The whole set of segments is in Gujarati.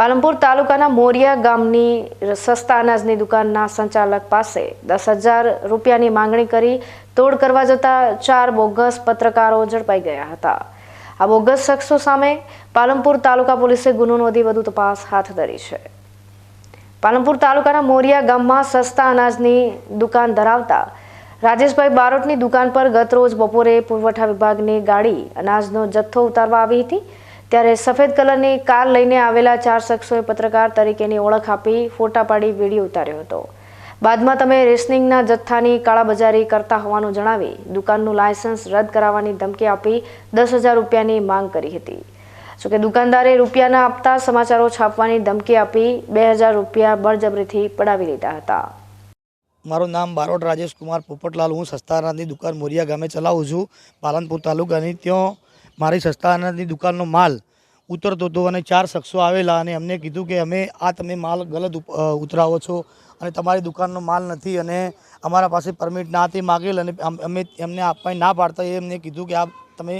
પાલનપુર તાલુકાના મોરિયા ગામની સસ્તા અનાજની દુકાનના સંચાલક પાસે દસ હજાર રૂપિયાની માંગણી કરી તોડ કરવા જતા ચાર બોગસ પત્રકારો ઝડપાઈ ગયા હતા. આ બોગસ શખ્સો સામે પાલનપુર તાલુકા પોલીસે ગુનો નોંધી વધુ તપાસ હાથ ધરી છે. પાલનપુર તાલુકાના મોરિયા ગામમાં સસ્તા અનાજની દુકાન ધરાવતા રાજેશભાઈ બારોટની દુકાન પર ગત રોજ બપોરે પુરવઠા વિભાગની ગાડી અનાજનો જથ્થો ઉતારવા આવી હતી. ત્યારે સફેદ કલરની કાર લઈને આવેલા ચાર શખ્સોએ પત્રકાર તરીકેની ઓળખ આપી ફોટા પાડી વીડિયો ઉતાર્યો હતો. બાદમાં તમે રેસનિંગના જથ્થાની કાળાબજારી કરતા હોવાનું જણાવી દુકાનનું લાયસન્સ રદ કરાવવાની ધમકી આપી દસ હજાર રૂપિયાની માંગ કરી હતી. જોકે દુકાનદારે રૂપિયાના આપતા સમાચારો છાપવાની ધમકી આપી બે હજાર રૂપિયા બળજબરીથી પડાવી લીધા હતા. મારું નામ બારોટ રાજેશ કુમાર પોપટલાલ. હું સસ્તારાની દુકાન મોરિયા ગામે ચલાવું છું. પાલનપુર તાલુકાની ત્યાં મારી અનાજની દુકાનનો માલ ઉતરતો હતો અને ચાર શખ્સો આવેલા અને એમને કીધું કે અમે આ તમે માલ ગલત ઉતરાવો છો અને તમારી દુકાનનો માલ નથી અને અમારા પાસે પરમિટ ના તે માગેલ અને અમે એમને આપવા ના પાડતા એ એમને કીધું કે આ તમે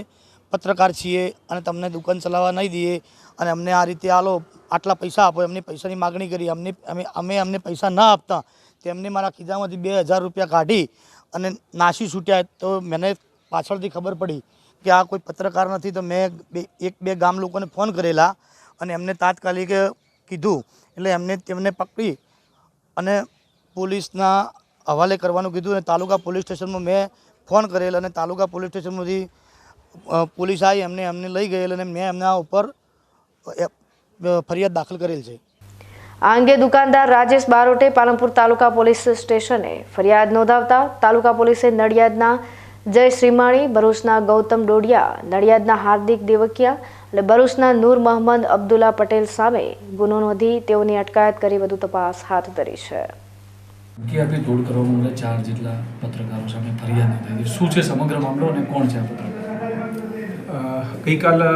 પત્રકાર છીએ અને તમને દુકાન ચલાવવા નહીં દઈએ અને અમને આ રીતે આલો, આટલા પૈસા આપો, એમની પૈસાની માગણી કરી, અમને, અમે અમે અમને પૈસા ના આપતા. તેમને મારા ખિસ્સામાંથી બે હજાર રૂપિયા કાઢી અને નાસી છૂટ્યા તો મને પાછળથી ખબર પડી કે આ કોઈ પત્રકાર નથી, તો મેં બે, એક, બે ગામ લોકોને ફોન કરેલા અને એમને તાત્કાલિક કીધું. એટલે એમને, તેમને પકડી અને પોલીસના હવાલે કરવાનું કીધું અને તાલુકા પોલીસ સ્ટેશનમાં મેં ફોન કરેલ અને તાલુકા પોલીસ સ્ટેશનમાંથી પોલીસ આવી એમને એમને લઈ ગયેલ અને મેં એમના ઉપર ફરિયાદ દાખલ કરેલ છે. આ અંગે દુકાનદાર રાજેશ બારોટે પાલનપુર તાલુકા પોલીસ સ્ટેશને ફરિયાદ નોંધાવતા તાલુકા પોલીસે નડિયાદના જય શ્રીમાણી ભરૂચના ગૌતમ ડોડિયા નડિયાદના હાર્દિક દેવકિયા અને ભરૂચના નૂર મહમ્મદ અબ્દુલ્લા પટેલ સામે ગુનો નોંધી તેઓની અટકાયત કરી વધુ તપાસ હાથ ધરી છે. કે દૂર કરવા મામલે ચાર જેટલા પત્રકારો સામે ફરિયાદ નોંધાઈ શું છે સમગ્ર મામલો અને કોણ છે આ પત્રકાર? ગઈકાલ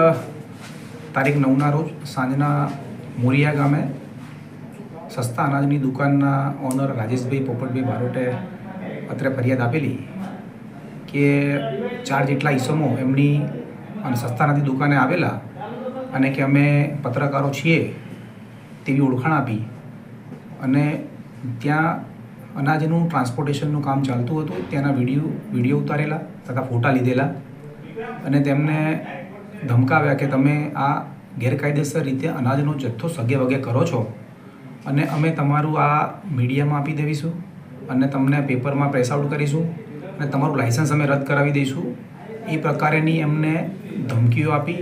તારીખ નવના રોજ સાંજના મોરિયા ગામે સસ્તા અનાજની દુકાનના ઓનર રાજેશભાઈ પોપટભાઈ બારોટે અત્રે ફરિયાદ આપેલી. કે ચાર જેટલા ઈસમો એમની અને સસ્તાનાથી દુકાને આવેલા અને કે અમે પત્રકારો છીએ તેવી ઓળખાણ આપી. અને ત્યાં અનાજનું ટ્રાન્સપોર્ટેશનનું કામ ચાલતું હતું. ત્યાંના વીડિયો વીડિયો ઉતારેલા તથા ફોટા લીધેલા. અને તેમને ધમકાવ્યા કે તમે આ ગેરકાયદેસર રીતે અનાજનો જથ્થો સગે વગે કરો છો. અને અમે તમારું આ મીડિયામાં આપી દેવીશું અને તમને પેપરમાં પ્રેસ આઉટ કરીશું. અને તમારું લાઇસન્સ અમે રદ કરાવી દઈશું. એ પ્રકારેની એમને ધમકીઓ આપી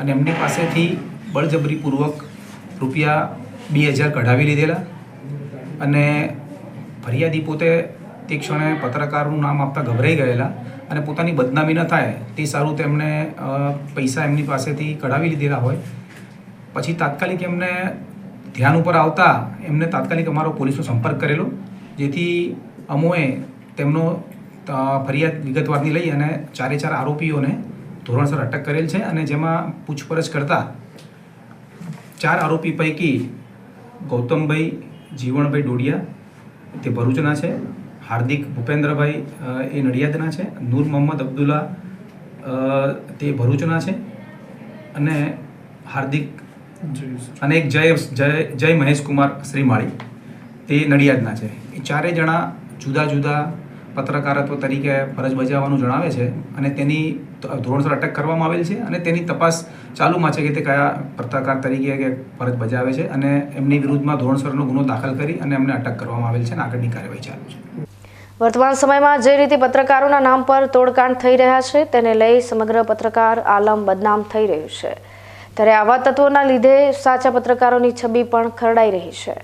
અને એમની પાસેથી બળજબરીપૂર્વક રૂપિયા બે હજાર કઢાવી લીધેલા અને ફરિયાદી પોતે તે ક્ષણે પત્રકારનું નામ આપતા ગભરાઈ ગયેલા અને પોતાની બદનામી ન થાય તે સારું તેમણે પૈસા એમની પાસેથી કઢાવી લીધેલા હોય. પછી તાત્કાલિક એમને ધ્યાન ઉપર આવતા એમને તાત્કાલિક અમારો પોલીસનો સંપર્ક કરેલો, જેથી અમોએ તેમનો ફરિયાદ વિગતવારની લઈ અને ચારે ચાર આરોપીઓને ધોરણસર અટક કરેલ છે અને જેમાં પૂછપરછ કરતા ચાર આરોપી પૈકી ગૌતમભાઈ, જીવણભાઈ ડોડિયા, તે ભરૂચના છે, હાર્દિક ભૂપેન્દ્રભાઈ એ નડિયાદના છે, નૂર મોહમ્મદ અબ્દુલ્લા તે ભરૂચના છે અને હાર્દિક અને એક જય જય જય મહેશ કુમાર શ્રીમાળી, તે નડિયાદના છે. એ ચારેય જણા જુદા જુદા પત્રકારત્વ તરીકે ફરજ બજાવવાનું જણાવે છે અને તેની ધોરણસર અટક કરવામાં આવેલ છે અને તેની તપાસ ચાલુમાં છે કે તે કયા પત્રકાર તરીકે કે ફરજ બજાવે છે અને એમની વિરુદ્ધમાં ધોરણસરનો ગુનો દાખલ કરી અને એમને અટક કરવામાં આવેલ છે અને આગળની કાર્યવાહી ચાલુ છે. વર્તમાન સમયમાં જે રીતે પત્રકારોના નામ પર તોડકાંડ થઈ રહ્યા છે, તેને લઈ સમગ્ર પત્રકાર આલમ બદનામ થઈ રહ્યું છે. ત્યારે આવા તત્વોના લીધે સાચા પત્રકારોની છબી પણ ખરડાઈ રહી છે.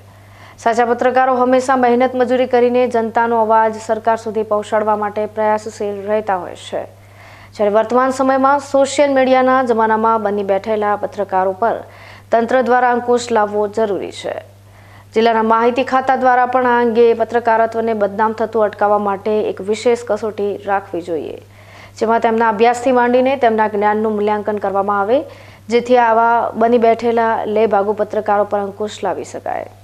સાચા પત્રકારો હંમેશા મહેનત મજૂરી કરીને જનતાનો અવાજ સરકાર સુધી પહોંચાડવા માટે પ્રયાસશીલ રહેતા હોય છે. જ્યારે વર્તમાન સમયમાં સોશિયલ મીડિયાના જમાનામાં બની બેઠેલા પત્રકારો પર તંત્ર દ્વારા અંકુશ લાવવો જરૂરી છે. જિલ્લાના માહિતી ખાતા દ્વારા પણ આ અંગે પત્રકારત્વને બદનામ થતું અટકાવવા માટે એક વિશેષ કસોટી રાખવી જોઈએ, જેમાં તેમના અભ્યાસથી માંડીને તેમના જ્ઞાનનું મૂલ્યાંકન કરવામાં આવે, જેથી આવા બની બેઠેલા લેભાગુ પત્રકારો પર અંકુશ લાવી શકાય.